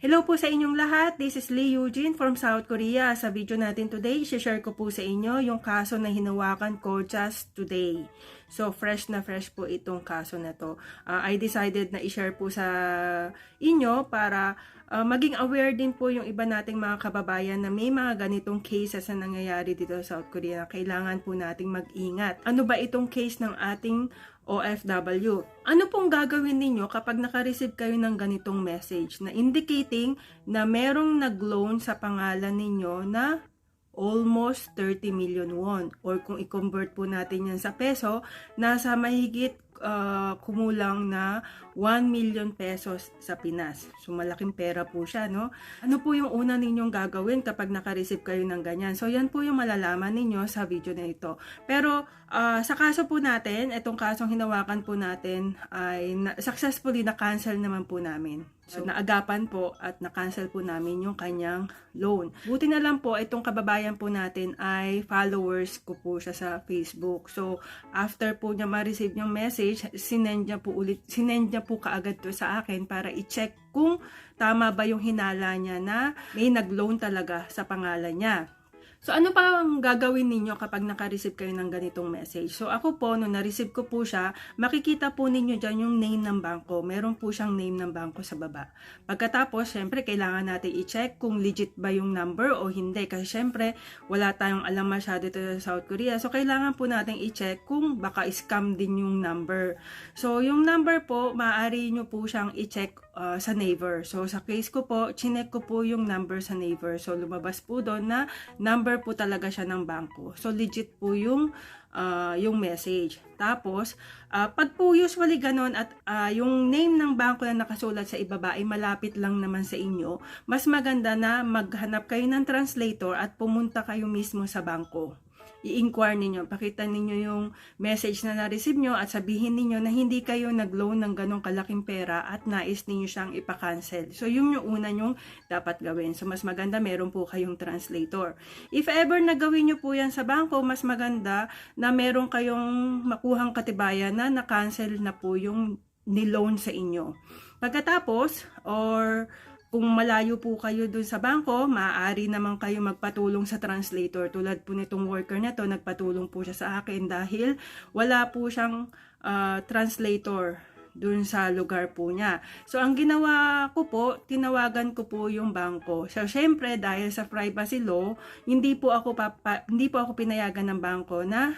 Hello po sa inyong lahat. This is Lee Eugene from South Korea. Sa video natin today, share ko po sa inyo yung kaso na hinawakan ko just today. So, fresh na fresh po itong kaso na to. Uh, I decided na i-share po sa inyo para uh, maging aware din po yung iba nating mga kababayan na may mga ganitong cases na nangyayari dito sa South Korea. Kailangan po nating mag-ingat. Ano ba itong case ng ating OFW. Ano pong gagawin ninyo kapag naka-receive kayo ng ganitong message na indicating na merong nag-loan sa pangalan ninyo na almost 30 million won or kung i-convert po natin yan sa peso, nasa mahigit uh, kumulang na 1 million pesos sa Pinas. So malaking pera po siya, no? Ano po yung una ninyong gagawin kapag naka-receive kayo ng ganyan? So yan po yung malalaman ninyo sa video na ito. Pero uh, sa kaso po natin, itong kasong hinawakan po natin ay na- successfully na-cancel naman po namin. So, naagapan po at na-cancel po namin yung kanyang loan. Buti na lang po, itong kababayan po natin ay followers ko po siya sa Facebook. So, after po niya ma-receive yung message, sinend niya po ulit, sinend niya po kaagad to sa akin para i-check kung tama ba yung hinala niya na may nag-loan talaga sa pangalan niya. So, ano pa ang gagawin ninyo kapag naka-receive kayo ng ganitong message? So, ako po, nung na-receive ko po siya, makikita po ninyo dyan yung name ng bangko. Meron po siyang name ng bangko sa baba. Pagkatapos, syempre, kailangan natin i-check kung legit ba yung number o hindi. Kasi syempre, wala tayong alam masyado dito sa South Korea. So, kailangan po natin i-check kung baka scam din yung number. So, yung number po, maaari nyo po siyang i-check uh, sa Naver. So, sa case ko po, chinek ko po yung number sa Naver. So, lumabas po doon na number po talaga siya ng bangko. So legit po yung uh, yung message. Tapos, uh, pag po usually ganon at uh, yung name ng bangko na nakasulat sa ibaba ay malapit lang naman sa inyo, mas maganda na maghanap kayo ng translator at pumunta kayo mismo sa bangko i-inquire ninyo, pakita ninyo yung message na na-receive nyo at sabihin ninyo na hindi kayo nag-loan ng ganong kalaking pera at nais ninyo siyang ipa-cancel. So, yun yung una nyong dapat gawin. So, mas maganda meron po kayong translator. If ever nagawin nyo po yan sa bangko, mas maganda na meron kayong makuhang katibayan na na-cancel na po yung ni-loan sa inyo. Pagkatapos, or kung malayo po kayo dun sa bangko, maaari naman kayo magpatulong sa translator. Tulad po nitong worker na to, nagpatulong po siya sa akin dahil wala po siyang uh, translator dun sa lugar po niya. So, ang ginawa ko po, tinawagan ko po yung bangko. So, syempre, dahil sa privacy law, hindi po ako, papa, hindi po ako pinayagan ng bangko na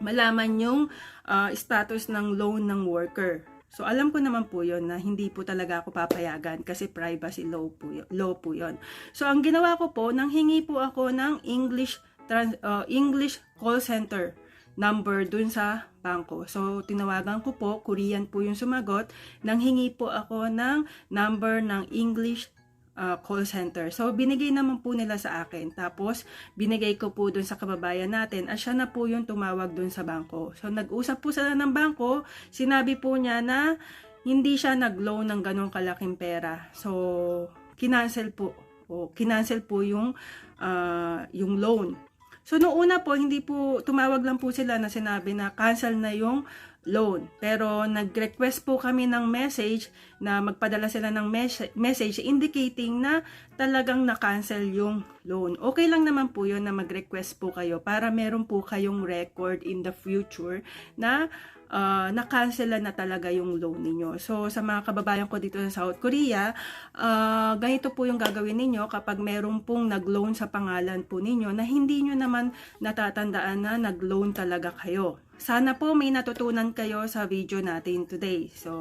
malaman yung uh, status ng loan ng worker. So, alam ko naman po yon na hindi po talaga ako papayagan kasi privacy law po, law po yon. So, ang ginawa ko po, nang hingi po ako ng English, trans, uh, English call center number dun sa bangko. So, tinawagan ko po, Korean po yung sumagot, nang hingi po ako ng number ng English uh, call center. So, binigay naman po nila sa akin. Tapos, binigay ko po dun sa kababayan natin at siya na po yung tumawag dun sa bangko. So, nag-usap po sila ng bangko. Sinabi po niya na hindi siya nag-loan ng ganong kalaking pera. So, kinancel po. O, kinancel po yung, uh, yung loan. So, noong una po, hindi po, tumawag lang po sila na sinabi na cancel na yung loan. Pero nag-request po kami ng message na magpadala sila ng mes- message indicating na talagang na-cancel yung loan. Okay lang naman po yun na mag-request po kayo para meron po kayong record in the future na uh, na-cancel na talaga yung loan ninyo. So, sa mga kababayan ko dito sa South Korea, uh, ganito po yung gagawin ninyo kapag meron pong nag-loan sa pangalan po ninyo na hindi nyo naman natatandaan na nag-loan talaga kayo. Sana po may natutunan kayo sa video natin today. So,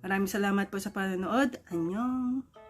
maraming salamat po sa panonood. Annyeong!